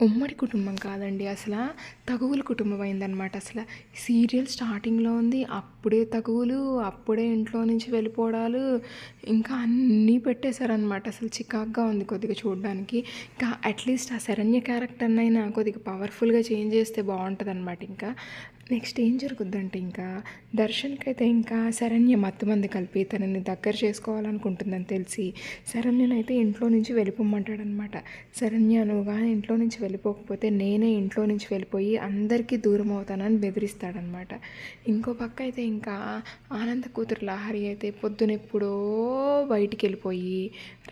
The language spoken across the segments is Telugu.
ఉమ్మడి కుటుంబం కాదండి. అసలు తగువుల కుటుంబం అయిందనమాట అసలు సీరియల్ స్టార్టింగ్లో ఉంది అప్పుడే తగువులు అప్పుడే ఇంట్లో నుంచి వెళ్ళిపోవడాలు ఇంకా అన్నీ పెట్టేశారనమాట అసలు చికాగ్గా ఉంది కొద్దిగా చూడడానికి. ఇంకా అట్లీస్ట్ ఆ శరణ్య క్యారెక్టర్నైనా కొద్దిగా పవర్ఫుల్గా చేంజ్ చేస్తే బాగుంటుంది అనమాట ఇంకా నెక్స్ట్ ఏం జరుగుద్దంటే ఇంకా దర్శన్కి అయితే ఇంకా శరణ్య మత్తుమంది కలిపి తనని దగ్గర చేసుకోవాలనుకుంటుందని తెలిసి శరణ్యనైతే ఇంట్లో నుంచి వెళ్ళిపోమంటాడనమాట శరణ్య కానీ ఇంట్లో నుంచి వెళ్ళిపోకపోతే నేనే ఇంట్లో నుంచి వెళ్ళిపోయి అందరికీ దూరం అవుతానని బెదిరిస్తాడనమాట ఇంకో పక్క అయితే ఇంకా ఆనంద కూతురు లహరి అయితే పొద్దునెప్పుడో బయటికి వెళ్ళిపోయి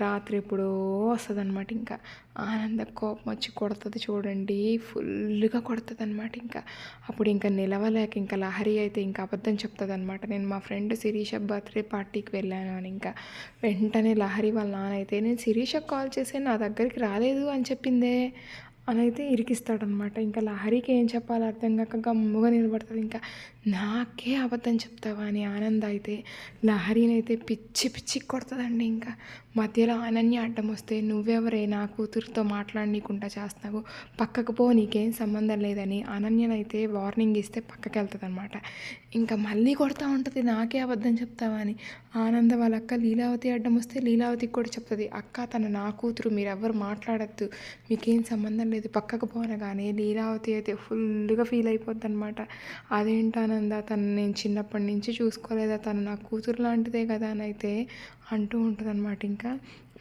రాత్రి ఎప్పుడో వస్తుంది అనమాట ఇంకా. ఆనంద కోపం వచ్చి కొడుతుంది చూడండి ఫుల్గా కొడుతుంది అనమాట ఇంకా. అప్పుడు ఇంకా నిలవలేక ఇంకా లహరి అయితే ఇంకా అబద్ధం చెప్తుంది అనమాట నేను మా ఫ్రెండ్ శిరీష బర్త్డే పార్టీకి వెళ్ళాను అని ఇంకా వెంటనే లహరి వాళ్ళ నాన్న అయితే నేను శిరీషకు కాల్ చేసి నా దగ్గరికి రాలేదు అని చెప్పిందే. అని అయితే ఇరికిస్తాడనమాట. ఇంకా లహరికి ఏం చెప్పాలో అర్థం కాక గమ్ముగా నిలబడుతుంది ఇంకా నాకే అబద్ధం చెప్తావా అని ఆనంద్ అయితే లహరిని అయితే పిచ్చి పిచ్చి కొడుతుందండి. ఇంకా మధ్యలో అనన్య అడ్డం వస్తే నువ్వెవరే నా కూతురుతో మాట్లాడనీకుండా చేస్తావు పక్కకు పో నీకేం సంబంధం లేదని అనన్యనైతే వార్నింగ్ ఇస్తే పక్కకి వెళ్తుంది అనమాట ఇంకా మళ్ళీ కొడతా ఉంటుంది నాకే అబద్ధం చెప్తావా అని ఆనంద వాళ్ళ అక్క లీలావతి అడ్డం వస్తే లీలావతికి కూడా చెప్తుంది అక్క తన నా కూతురు మీరెవ్వరు మాట్లాడద్దు మీకేం సంబంధం లేదు పక్కకు పోనగానే లీలావతి అయితే ఫుల్గా ఫీల్ అయిపోద్ది అనమాట అదేంటానంద తను నేను చిన్నప్పటి నుంచి చూసుకోలేదా? తను నా కూతురు లాంటిదే కదా అని అయితే అంటూ ఉంటుంది అనమాట ఇంకా.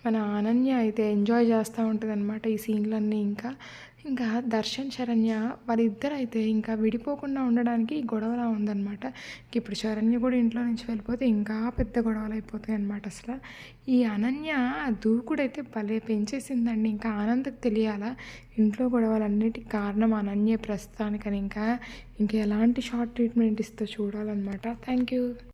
మన అనన్య అయితే ఎంజాయ్ చేస్తూ ఉంటుంది అనమాట ఈ సీన్లన్నీ ఇంకా. ఇంకా దర్శన్ శరణ్య వాళ్ళిద్దరు అయితే ఇంకా విడిపోకుండా ఉండడానికి గొడవలా ఉందన్నమాట. ఇప్పుడు శరణ్య కూడా ఇంట్లో నుంచి వెళ్ళిపోతే ఇంకా పెద్ద గొడవలు అయిపోతాయి అనమాట అసలు. ఈ అనన్య దూకుడైతే భలే పెంచేసిందండి. ఇంకా ఆనందకు తెలియాలా ఇంట్లో గొడవలన్నిటికి కారణం అనన్య ప్రస్తుతానికని. ఇంకా ఇంకా ఎలాంటి షార్ట్ ట్రీట్మెంట్ ఇస్తో చూడాలన్నమాట. Thank you